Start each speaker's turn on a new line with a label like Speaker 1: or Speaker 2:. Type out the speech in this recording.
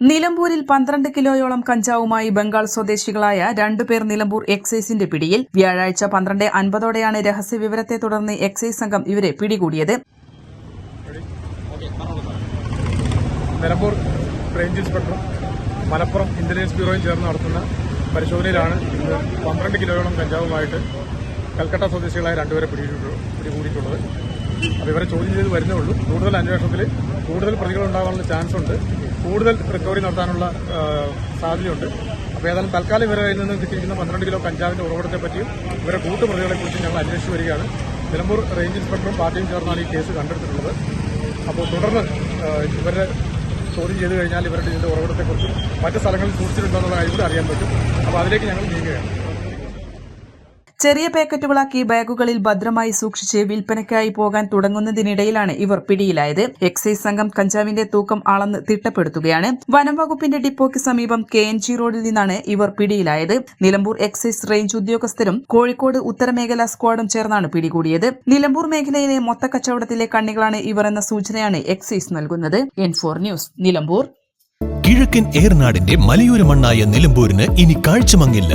Speaker 1: നിലമ്പൂരിൽ പന്ത്രണ്ട് കിലോയോളം കഞ്ചാവുമായി ബംഗാൾ സ്വദേശികളായ രണ്ടുപേർ നിലമ്പൂർ എക്സൈസിന്റെ പിടിയിൽ. വ്യാഴാഴ്ച പന്ത്രണ്ട് അൻപതോടെയാണ് രഹസ്യവിവരത്തെ തുടർന്ന് എക്സൈസ് സംഘം ഇവരെ പിടികൂടിയത്.
Speaker 2: നിലമ്പൂർ റേഞ്ച് ഇൻസ്പെക്ടറും മലപ്പുറം ഇന്റലിജൻസ് ബ്യൂറോയും ചേർന്ന് നടത്തുന്ന പരിശോധനയിലാണ് ഇന്ന് പന്ത്രണ്ട് കിലോയോളം കഞ്ചാവുമായിട്ട് കൽക്കട്ട സ്വദേശികളായ രണ്ടുപേരെ പിടികൂടി- പിടികൂടിയിട്ടുള്ളത്. അപ്പോൾ ഇവരെ ചോദ്യം ചെയ്ത് വരുന്നേ ഉള്ളൂ. കൂടുതൽ അന്വേഷണത്തിൽ കൂടുതൽ പ്രതികളുണ്ടാകാനുള്ള ചാൻസ് ഉണ്ട്. കൂടുതൽ റിക്കവറി നടത്താനുള്ള സാധ്യതയുണ്ട്. അപ്പോൾ ഏതായാലും തൽക്കാലം ഇവരെ കയ്യിൽ നിന്ന് കിട്ടിയിരിക്കുന്ന പന്ത്രണ്ട് കിലോ കഞ്ചാവിന്റെ ഉറവിടത്തെ പറ്റിയും ഇവരെ കൂട്ടുപ്രതികളെ കുറിച്ചും ഞങ്ങൾ അന്വേഷിച്ചു വരികയാണ്. നിലമ്പൂർ റേഞ്ച് ഇൻസ്പെക്ടറും പാർട്ടിയും ചേർന്നാണ് ഈ കേസ് കണ്ടെടുത്തിട്ടുള്ളത്. അപ്പോൾ തുടർന്ന് ഇവരെ ചോദ്യം ചെയ്ത് കഴിഞ്ഞാൽ ഇവരുടെ ഇതിന്റെ ഉറവിടത്തെക്കുറിച്ചും മറ്റ് സ്ഥലങ്ങളിൽ സൂക്ഷിച്ചിട്ടുണ്ടോ എന്നുള്ള കാര്യം കൂടി അറിയാൻ പറ്റും. അപ്പോൾ അതിലേക്ക് ഞങ്ങൾ നീങ്ങുകയാണ്.
Speaker 1: ചെറിയ പാക്കറ്റുകളാക്കി ബാഗുകളിൽ ഭദ്രമായി സൂക്ഷിച്ച് വിൽപ്പനയ്ക്കായി പോകാൻ തുടങ്ങുന്നതിനിടയിലാണ് ഇവർ പിടിയിലായത്. എക്സൈസ് സംഘം കഞ്ചാവിന്റെ തൂക്കം അളന്ന് തിട്ടപ്പെടുത്തുകയാണ്. വനം വകുപ്പിന്റെ ഡിപ്പോയ്ക്ക് സമീപം കെ എൻ ജി റോഡിൽ നിന്നാണ് ഇവർ പിടിയിലായത്. നിലമ്പൂർ എക്സൈസ് റേഞ്ച് ഉദ്യോഗസ്ഥരും കോഴിക്കോട് ഉത്തരമേഖലാ സ്ക്വാഡും ചേർന്നാണ് പിടികൂടിയത്. നിലമ്പൂർ മേഖലയിലെ മൊത്തക്കച്ചവടത്തിലെ കണ്ണികളാണ് ഇവർ എന്ന സൂചനയാണ് എക്സൈസ് നൽകുന്നത്. ന്യൂസ് നിലമ്പൂർ.
Speaker 3: കിഴക്കൻ ഏർനാടിന്റെ മലയോര മണ്ണായ നിലമ്പൂരിന് ഇനി കാഴ്ചമങ്ങില്ല.